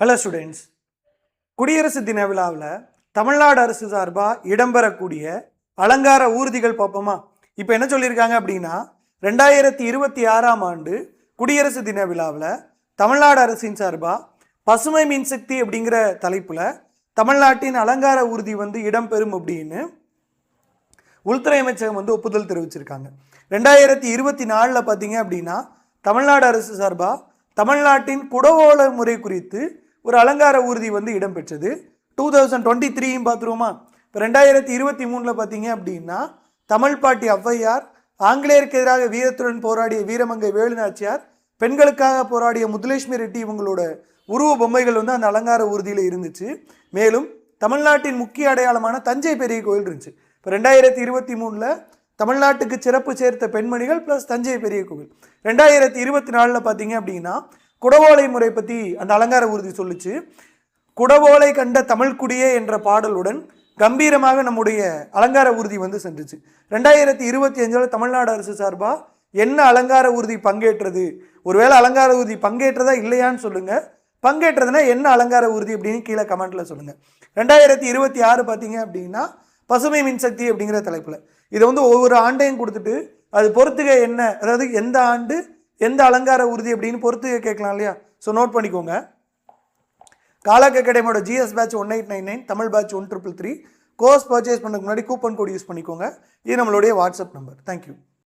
Hello students குடியரசு தின விழாவில் தமிழ்நாடு அரசு சார்பாக இடம்பெறக்கூடிய அலங்கார ஊர்திகள் பார்ப்போமா? இப்போ என்ன சொல்லியிருக்காங்க அப்படின்னா ரெண்டாயிரத்தி இருபத்தி ஆறாம் ஆண்டு குடியரசு தின விழாவில் தமிழ்நாடு அரசின் சார்பாக பசுமை மின்சக்தி அப்படிங்கிற தலைப்பில் தமிழ்நாட்டின் அலங்கார ஊர்தி வந்து இடம்பெறும் அப்படின்னு உள்துறை அமைச்சகம் வந்து ஒப்புதல் தெரிவிச்சிருக்காங்க. ரெண்டாயிரத்தி இருபத்தி நாலில் பார்த்தீங்க அப்படின்னா தமிழ்நாடு அரசு சார்பாக தமிழ்நாட்டின் குடவோல முறை குறித்து ஒரு அலங்கார ஊர்தி வந்து இடம்பெற்றது. டூ தௌசண்ட் டுவெண்ட்டி த்ரீயும் பார்த்துருவோமா? இப்போ ரெண்டாயிரத்தி இருபத்தி மூணில் பார்த்தீங்க அப்படின்னா தமிழ் பாட்டி ஔவையார் ஆங்கிலேயருக்கு எதிராக வீரத்துடன் போராடிய வீரமங்கை வேலுநாச்சியார் பெண்களுக்காக போராடிய முத்துலட்சுமி ரெட்டி இவங்களோட உருவ பொம்மைகள் வந்து அந்த அலங்கார ஊர்தியில் இருந்துச்சு. மேலும் தமிழ்நாட்டின் முக்கிய அடையாளமான தஞ்சை பெரிய கோயில் இருந்துச்சு. இப்போ ரெண்டாயிரத்தி இருபத்தி மூணில் தமிழ்நாட்டுக்கு சிறப்பு சேர்த்த பெண்மணிகள் ப்ளஸ் தஞ்சை பெரிய கோவில். ரெண்டாயிரத்தி இருபத்தி நாலில் பார்த்தீங்க அப்படின்னா குடவோலை முறை பற்றி அந்த அலங்கார ஊர்தி சொல்லிச்சு. குடவோலை கண்ட தமிழ்குடியே என்ற பாடலுடன் கம்பீரமாக நம்முடைய அலங்கார ஊர்தி வந்து சென்றுச்சு. ரெண்டாயிரத்தி இருபத்தி அஞ்சில் தமிழ்நாடு அரசு சார்பாக என்ன அலங்கார ஊர்தி பங்கேற்றது? ஒருவேளை அலங்கார ஊர்தி பங்கேற்றதா இல்லையான்னு சொல்லுங்கள் பங்கேற்றதுனா என்ன அலங்கார ஊர்தி அப்படின்னு கீழே கமெண்ட்டில் சொல்லுங்கள் ரெண்டாயிரத்தி இருபத்தி ஆறு பார்த்தீங்க அப்படின்னா பசுமை மின்சக்தி அப்படிங்கிற தலைப்பில். இதை வந்து ஒவ்வொரு ஆண்டையும் கொடுத்துட்டு அது பொறுத்துக என்ன? அதாவது எந்த ஆண்டு எந்த அலங்கார உறுதி அப்படின்னு பொறுத்து கேட்கலாம் இல்லையா? ஸோ நோட் பண்ணிக்கோங்க. காலக்க அகாடமியோட GS batch one eight nine nine Tamil batch one triple three course purchase பண்ணதுக்கு முன்னாடி கூப்பன் கோட் யூஸ் பண்ணிக்கோங்க. இது நம்மளுடைய வாட்ஸ்அப் நம்பர் தேங்க்யூ